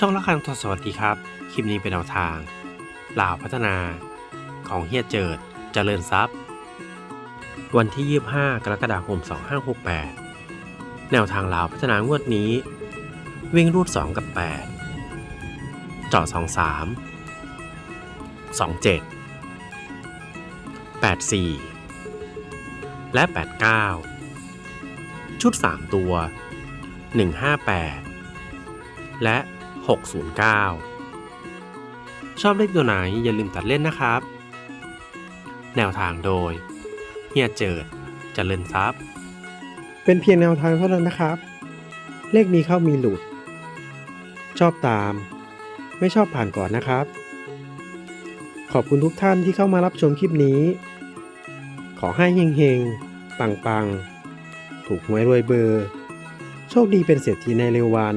ช่องละครังทศสวัสดีครับ คลิปนี้เป็นแนวทางลาวพัฒนาของเฮียเจิดเจริญทรัพย์ วันที่ 25 กรกฎาคม 2568 แนวทางลาวพัฒนางวดนี้ วิ่งรูด 2 กับ 8 เจาะ 23 27 84 และ 89 ชุด 3 ตัว 158 และ 609 ชอบเลขตัวไหนอย่าลืมตัดเล่นนะครับ แนวทางโดย เฮียเจิดเจริญทรัพย์ เป็นเพียงแนวทางเท่านั้นนะครับ เลขมีเข้ามีหลุด ชอบตาม ไม่ชอบผ่านก่อนนะครับ ขอบคุณทุกท่านที่เข้ามารับชมคลิปนี้ ขอให้เฮงๆ ปังๆ ถูกหวยรวยเบอร์ โชคดีเป็นเศรษฐีในเร็ววัน